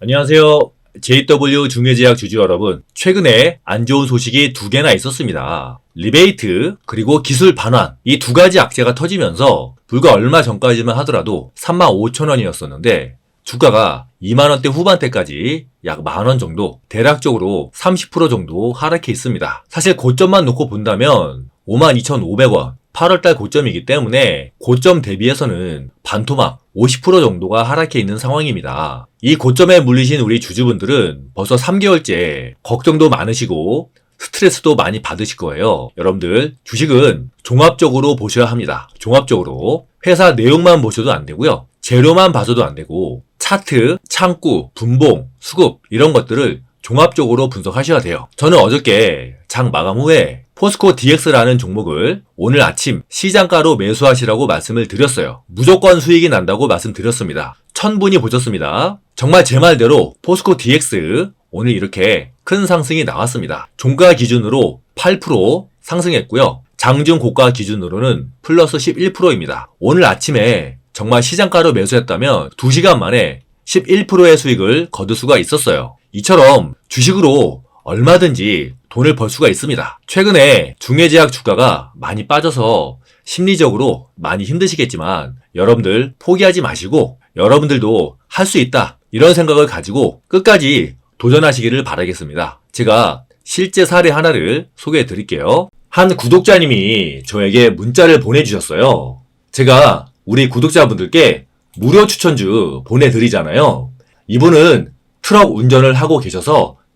안녕하세요. JW 중매제약 주주 여러분. 최근에 안 좋은 소식이 두 개나 있었습니다. 리베이트, 그리고 기술 반환. 이 두 가지 악재가 터지면서 불과 얼마 전까지만 하더라도 35,000원이었었는데 주가가 2만원대 후반대까지 약 만원 정도, 대략적으로 30% 정도 하락해 있습니다. 사실 고점만 놓고 본다면 52,500원, 8월달 고점이기 때문에 고점 대비해서는 반토막 50% 정도가 하락해 있는 상황입니다. 이 고점에 물리신 우리 주주분들은 벌써 3개월째 걱정도 많으시고 스트레스도 많이 받으실 거예요. 여러분들 주식은 종합적으로 보셔야 합니다. 종합적으로 회사 내용만 보셔도 안 되고요. 재료만 봐서도 안 되고 차트, 창구, 분봉, 수급 이런 것들을 종합적으로 분석하셔야 돼요. 저는 어저께 장 마감 후에 포스코 DX라는 종목을 오늘 아침 시장가로 매수하시라고 말씀을 드렸어요. 무조건 수익이 난다고 말씀드렸습니다. 천분이 보셨습니다. 정말 제 말대로 포스코 DX 오늘 이렇게 큰 상승이 나왔습니다. 종가 기준으로 8% 상승했고요. 장중 고가 기준으로는 플러스 11%입니다. 오늘 아침에 정말 시장가로 매수했다면 2시간 만에 11%의 수익을 거둘 수가 있었어요. 이처럼 주식으로 얼마든지 돈을 벌 수가 있습니다. 최근에 중해제약 주가가 많이 빠져서 심리적으로 많이 힘드시겠지만 여러분들 포기하지 마시고 여러분들도 할 수 있다 이런 생각을 가지고 끝까지 도전하시기를 바라겠습니다. 제가 실제 사례 하나를 소개해 드릴게요. 한 구독자님이 저에게 문자를 보내주셨어요. 제가 우리 구독자분들께 무료 추천주 보내드리잖아요. 이분은 트럭 운전을 하고 계셔서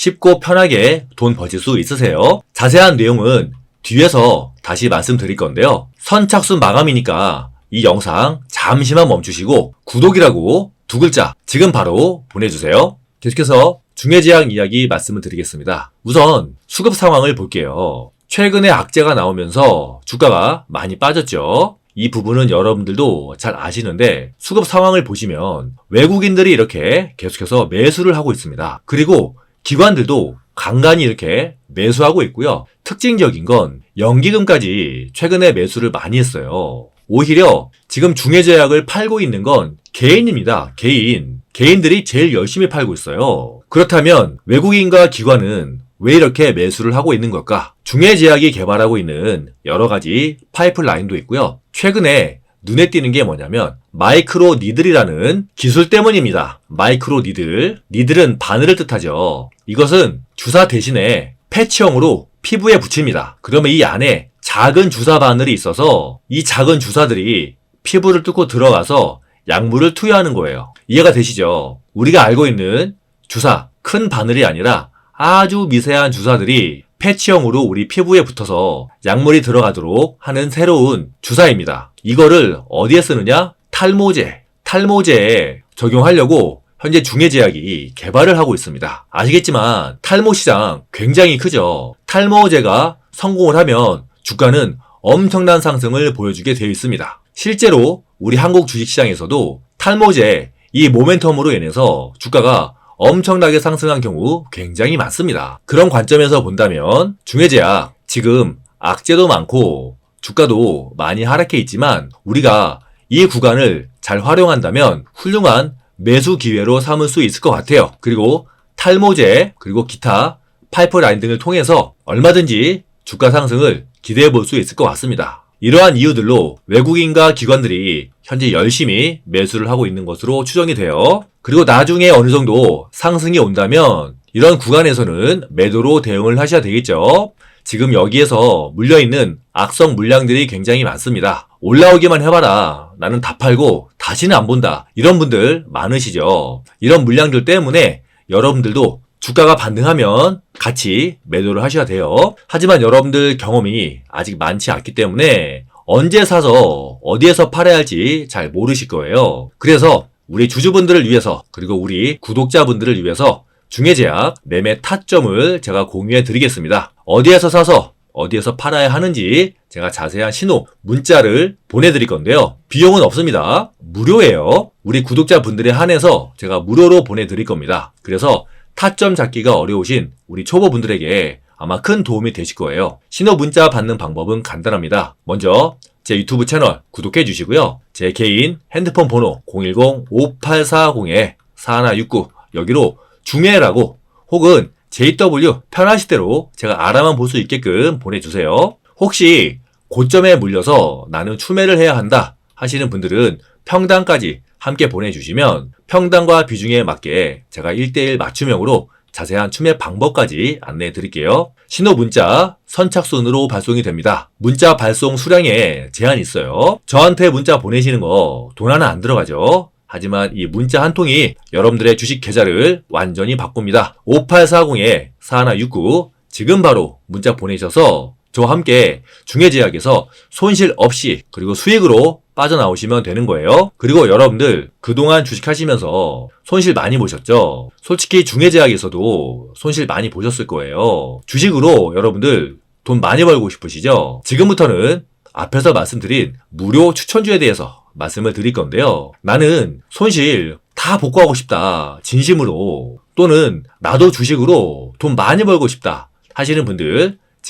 쉽고 편하게 돈 버실 수 있으세요. 자세한 내용은 뒤에서 다시 말씀드릴 건데요. 선착순 마감이니까 이 영상 잠시만 멈추시고 구독이라고 두 글자 지금 바로 보내주세요. 계속해서 중해제약 이야기 말씀을 드리겠습니다. 우선 수급 상황을 볼게요. 최근에 악재가 나오면서 주가가 많이 빠졌죠. 이 부분은 여러분들도 잘 아시는데 수급 상황을 보시면 외국인들이 이렇게 계속해서 매수를 하고 있습니다. 그리고 기관들도 간간히 이렇게 매수하고 있고요. 특징적인 건 연기금까지 최근에 매수를 많이 했어요. 오히려 지금 중해제약을 팔고 있는 건 개인입니다. 개인. 개인들이 제일 열심히 팔고 있어요. 그렇다면 외국인과 기관은 왜 이렇게 매수를 하고 있는 걸까? 중해제약이 개발하고 있는 여러 가지 파이프라인도 있고요. 최근에 눈에 띄는 게 뭐냐면 마이크로 니들이라는 기술 때문입니다. 마이크로 니들. 니들은 바늘을 뜻하죠. 이것은 주사 대신에 패치형으로 피부에 붙입니다. 그러면 이 안에 작은 주사 바늘이 있어서 이 작은 주사들이 피부를 뚫고 들어가서 약물을 투여하는 거예요. 이해가 되시죠? 우리가 알고 있는 주사, 큰 바늘이 아니라 아주 미세한 주사들이 패치형으로 우리 피부에 붙어서 약물이 들어가도록 하는 새로운 주사입니다. 이거를 어디에 쓰느냐? 탈모제. 탈모제에 적용하려고 현재 중해제약이 개발을 하고 있습니다. 아시겠지만 탈모 시장 굉장히 크죠. 탈모제가 성공을 하면 주가는 엄청난 상승을 보여주게 되어 있습니다. 실제로 우리 한국 주식시장에서도 탈모제 이 모멘텀으로 인해서 주가가 엄청나게 상승한 경우 굉장히 많습니다. 그런 관점에서 본다면 중해제약 지금 악재도 많고 주가도 많이 하락해 있지만 우리가 이 구간을 잘 활용한다면 훌륭한 매수 기회로 삼을 수 있을 것 같아요. 그리고 탈모제 그리고 기타 파이프라인 등을 통해서 얼마든지 주가 상승을 기대해 볼 수 있을 것 같습니다. 이러한 이유들로 외국인과 기관들이 현재 열심히 매수를 하고 있는 것으로 추정이 돼요. 그리고 나중에 어느 정도 상승이 온다면 이런 구간에서는 매도로 대응을 하셔야 되겠죠. 지금 여기에서 물려있는 악성 물량들이 굉장히 많습니다. 올라오기만 해봐라. 나는 다 팔고 다시는 안 본다. 이런 분들 많으시죠. 이런 물량들 때문에 여러분들도 주가가 반등하면 같이 매도를 하셔야 돼요. 하지만 여러분들 경험이 아직 많지 않기 때문에 언제 사서 어디에서 팔아야 할지 잘 모르실 거예요. 그래서 우리 주주분들을 위해서 그리고 우리 구독자분들을 위해서 중해제약 매매 타점을 제가 공유해 드리겠습니다. 어디에서 사서 어디에서 팔아야 하는지 제가 자세한 신호 문자를 보내드릴 건데요. 비용은 없습니다. 무료예요. 우리 구독자분들에 한해서 제가 무료로 보내드릴 겁니다. 그래서 타점 잡기가 어려우신 우리 초보분들에게 아마 큰 도움이 되실 거예요. 신호 문자 받는 방법은 간단합니다. 먼저 제 유튜브 채널 구독해 주시고요. 제 개인 핸드폰 번호 010-5840-4169 여기로 중해라고 혹은 JW 편하실 대로 제가 알아만 볼 수 있게끔 보내주세요. 혹시 고점에 물려서 나는 추매를 해야 한다 하시는 분들은 평단까지 함께 보내주시면 평단과 비중에 맞게 제가 1대1 맞춤형으로 자세한 추매 방법까지 안내해 드릴게요. 신호 문자 선착순으로 발송이 됩니다. 문자 발송 수량에 제한이 있어요. 저한테 문자 보내시는 거 돈 하나 안 들어가죠. 하지만 이 문자 한 통이 여러분들의 주식 계좌를 완전히 바꿉니다. 5840-4169 지금 바로 문자 보내셔서 저와 함께 중해제약에서 손실 없이 그리고 수익으로 빠져나오시면 되는 거예요. 그리고 여러분들 그동안 주식하시면서 손실 많이 보셨죠? 솔직히 중해제약에서도 손실 많이 보셨을 거예요. 주식으로 여러분들 돈 많이 벌고 싶으시죠? 지금부터는 앞에서 말씀드린 무료 추천주에 대해서 말씀을 드릴 건데요. 나는 손실 다 복구하고 싶다. 진심으로. 또는 나도 주식으로 돈 많이 벌고 싶다. 하시는 분들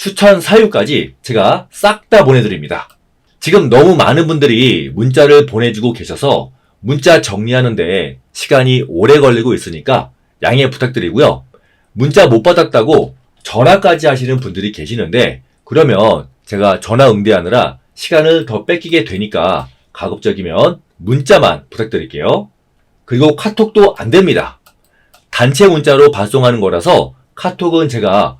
추천 사유까지 제가 싹 다 보내드립니다. 지금 너무 많은 분들이 문자를 보내주고 계셔서 문자 정리하는데 시간이 오래 걸리고 있으니까 양해 부탁드리고요. 문자 못 받았다고 전화까지 하시는 분들이 계시는데 그러면 제가 전화 응대하느라 시간을 더 뺏기게 되니까 가급적이면 문자만 부탁드릴게요. 그리고 카톡도 안 됩니다. 단체 문자로 발송하는 거라서 카톡은 제가